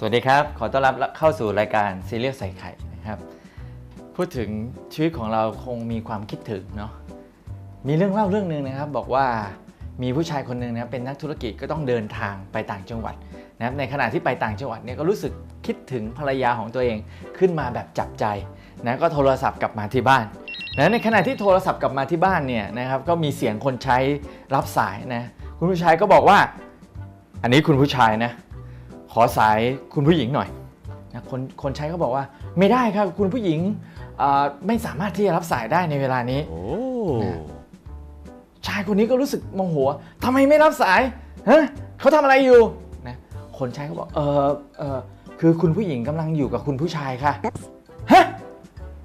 สวัสดีครับ ขอต้อนรับเข้าสู่รายการซีเรียสใส่ไข่นะครับ พูดถึงชีวิตของเราคงมีความคิดถึงเนาะ มีเรื่องเล่าเรื่องหนึ่งนะครับ บอกว่ามีผู้ชายคนหนึ่งนะเป็นนักธุรกิจก็ต้องเดินทางไปต่างจังหวัดนะครับ ในขณะที่ไปต่างจังหวัดเนี่ยก็รู้สึกคิดถึงภรรยาของตัวเองขึ้นมาแบบจับใจนะก็โทรศัพท์กลับมาที่บ้านนะในขณะที่โทรศัพท์กลับมาที่บ้านเนี่ยนะครับก็มีเสียงคนใช้รับสายนะคุณผู้ชายก็บอกว่า อันนี้คุณผู้ชายนะ ขอสายคุณผู้หญิงหน่อยนะคนคนใช้ก็บอกว่าไม่ได้ครับคุณผู้หญิงเอ่อไม่สามารถที่จะรับสายได้ในเวลานี้โอ้ชายคนนี้ก็รู้สึกโมโหทำไมไม่รับสายฮะเขาทำอะไรอยู่นะคนใช้ก็บอกเออเออคือคุณผู้หญิงกำลังอยู่กับคุณผู้ชายค่ะฮะ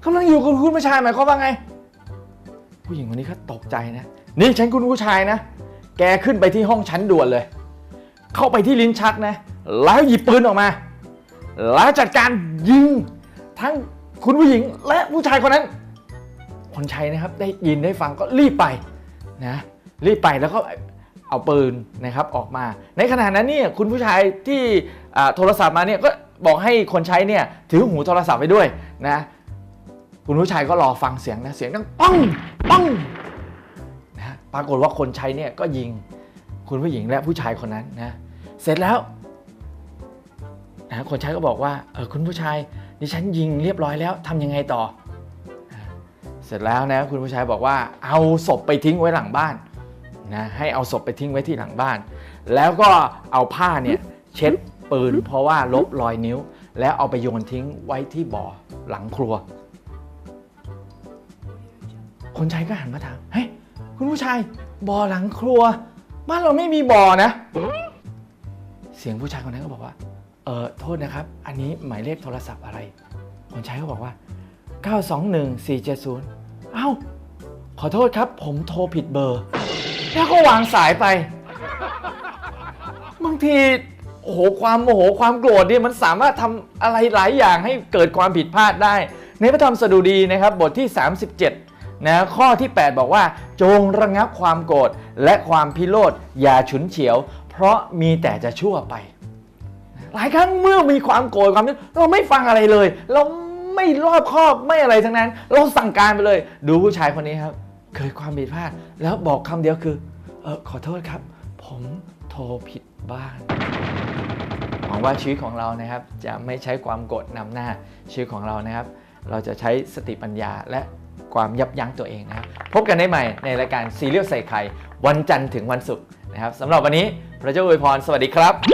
กำลังอยู่กับคุณผู้ชายหมายความว่าไง ผู้หญิงคนนี้ก็ตกใจนะนี่ฉันคุณผู้ชายนะ แกขึ้นไปที่ห้องชั้นด่วนเลย เข้าไปที่ลิ้นชักนะ แล้วหยิบปืนออกมา แล้วจัดการยิงทั้งคุณผู้หญิงและผู้ชายคนนั้น คนใช้นะครับได้ยินได้ฟังก็รีบไปนะรีบไปแล้วก็เอาปืนนะครับออกมา ในขณะนั้นเนี่ยคุณผู้ชายที่โทรศัพท์มาเนี่ยก็บอกให้คนใช้เนี่ยถือหูโทรศัพท์ไปด้วยนะคุณผู้ชายก็รอฟังเสียงนะเสียงดังปังปังนะปรากฏว่าคนใช้เนี่ยก็ยิงคุณผู้หญิงและผู้ชายคนนั้นนะเสร็จแล้ว นะคนใช้ก็บอกว่าเออคุณผู้ชายดิฉันยิงเรียบร้อยแล้วทำยังไงต่อ เสร็จแล้วนะคุณผู้ชายบอกว่าเอาศพไปทิ้งไว้หลังบ้านนะให้เอาศพไปทิ้งไว้ที่หลังบ้าน แล้วก็เอาผ้าเนี่ยเช็ดปืนเพราะว่าลบรอยนิ้ว แล้วเอาไปโยนทิ้งไว้ที่บ่อหลังครัว คนใช้ก็หันมาถามเฮ้ยคุณผู้ชายบ่อหลังครัว บ้านเราไม่มีบ่อนะ เสียงผู้ชายคนนั้นก็บอกว่า เออโทษนะครับ อันนี้หมายเลขโทรศัพท์อะไร คนใช้ก็บอกว่า 921-470 เอ้า ขอโทษครับ ผมโทรผิดเบอร์ แล้วก็วางสายไป บางที โอ้โห ความโมโห ความโกรธเนี่ยมันสามารถทำอะไรหลายอย่างให้เกิดความผิดพลาดได้ ในพระธรรมสดุดีนะครับ บทที่ 37 นะ ข้อที่ 8 บอกว่า จงระงับความโกรธและความพิโรธอย่าฉุนเฉียว เพราะมีแต่จะชั่วไป หลายครั้งเมื่อมีความโกรธความนี้เราไม่ฟังอะไรเลย เราไม่รอบคอบไม่อะไรทั้งนั้น เราสั่งการไปเลย ดูผู้ชายคนนี้ครับเกิดความผิดพลาด แล้วบอกคำเดียวคือเออขอโทษครับ ผมโทรผิดบ้านหวังว่าชีวิตของเรานะครับ จะไม่ใช้ความโกรธนำหน้าชีวิตของเรานะครับ เราจะใช้สติปัญญาและความยับยั้งตัวเองนะครับ พบกันได้ใหม่ในรายการซีเรียลใส่ไข่วันจันทร์ถึงวันศุกร์นะครับสำหรับวันนี้พระเจ้าอวยพรสวัสดีครับ